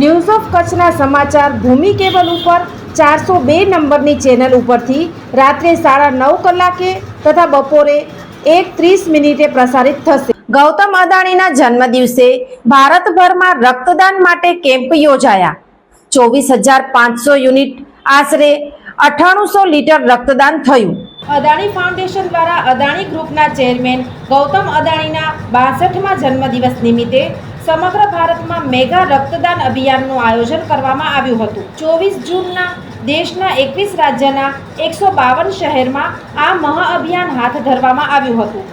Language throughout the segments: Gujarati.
news of કચ્છના સમાચાર ભૂમિ કેબલ ઉપર ચારસો બે નંબરની ચેનલ ઉપરથી રાત્રે સાડા નવ કલાકે તથા બપોરે એક ત્રીસ મિનિટે પ્રસારિત થશે. ગૌતમ અદાણીના જન્મદિવસે ભારતભરમાં રક્તદાન માટે કેમ્પ યોજાયા. ચોવીસ હજાર પાંચસો યુનિટ આશરે અઠાણુંસો લીટર રક્તદાન થયું. અદાણી ફાઉન્ડેશન દ્વારા અદાણી ગ્રુપના ચેરમેન ગૌતમ અદાણીના બાસઠમાં જન્મદિવસ નિમિત્તે સમગ્ર ભારતમાં મેગા રક્તદાન અભિયાનનું આયોજન કરવામાં આવ્યું હતું. ચોવીસ જૂનના દેશના એકવીસ રાજ્યના એકસો બાવન શહેરમાં આ મહાઅભિયાન હાથ ધરવામાં આવ્યું હતું.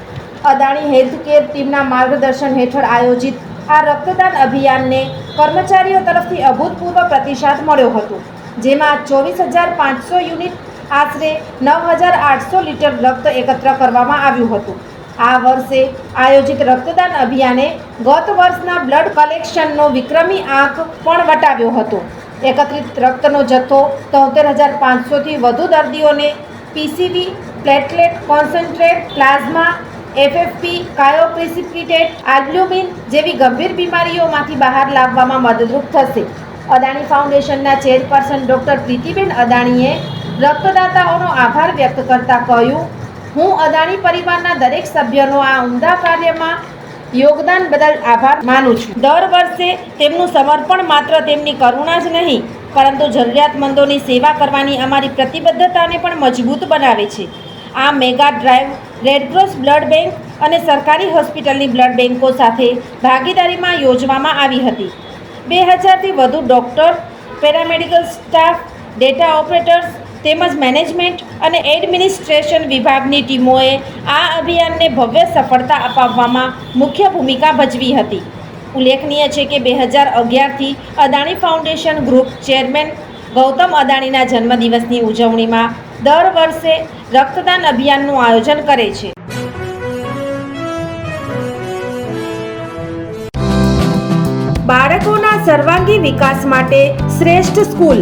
અદાણી હેલ્થ કેર ટીમના માર્ગદર્શન હેઠળ આયોજિત આ રક્તદાન અભિયાનને કર્મચારીઓ તરફથી અભૂતપૂર્વ પ્રતિસાદ મળ્યો હતો, જેમાં ચોવીસ હજાર પાંચસો યુનિટ આશરે નવ હજાર આઠસો લીટર રક્ત એકત્ર કરવામાં આવ્યું હતું. આ વર્ષે આયોજિત રક્તદાન અભિયાને ગત વર્ષના બ્લડ કલેક્શનનો વિક્રમી આંક પણ વટાવ્યો હતો. એકત્રિત રક્તનો જથ્થો તોતેર હજાર પાંચસોથી વધુ દર્દીઓને PCV platelet, concentrate, plasma, FFP, cryoprecipitate, albumin જેવી ગંભીર બીમારીઓમાંથી બહાર લાવવામાં મદદરૂપ થશે. અદાણી ફાઉન્ડેશનના ચેરપર્સન ડૉક્ટર પ્રીતિબેન અદાણીએ રક્તદાતાઓનો આભાર વ્યક્ત કરતા કહ્યું હું અદાણી પરિવારના દરેક સભ્યનો આ ઉમદા કાર્યમાં યોગદાન બદલ આભાર માનું છું. દર વર્ષે તેમનું સમર્પણ માત્ર તેમની કરુણા જ નહીં, પરંતુ જરૂરિયાતમંદોની સેવા કરવાની અમારી પ્રતિબદ્ધતાને પણ મજબૂત બનાવે છે. આ mega drive red cross blood bank અને સરકારી હોસ્પિટલની બ્લડ બેંકો સાથે ભાગીદારીમાં યોજવામાં આવી હતી. બે હજારથી વધુ doctor, paramedical staff, data operators તેમજ મેનેજમેન્ટ અને એડમિનિસ્ટ્રેશન વિભાગની ટીમોએ આ અભિયાનને ભવ્ય સફળતા અપાવવામાં મુખ્ય ભૂમિકા ભજવી હતી. ઉલ્લેખનીય છે કે બે હજાર અગિયારથી Adani foundation group chairman Gautam અદાણીના જન્મદિવસની ઉજવણીમાં દર વર્ષે રક્તદાન અભિયાનનું આયોજન કરે છે. બાળકોના સર્વાંગી વિકાસ માટે શ્રેષ્ઠ સ્કૂલ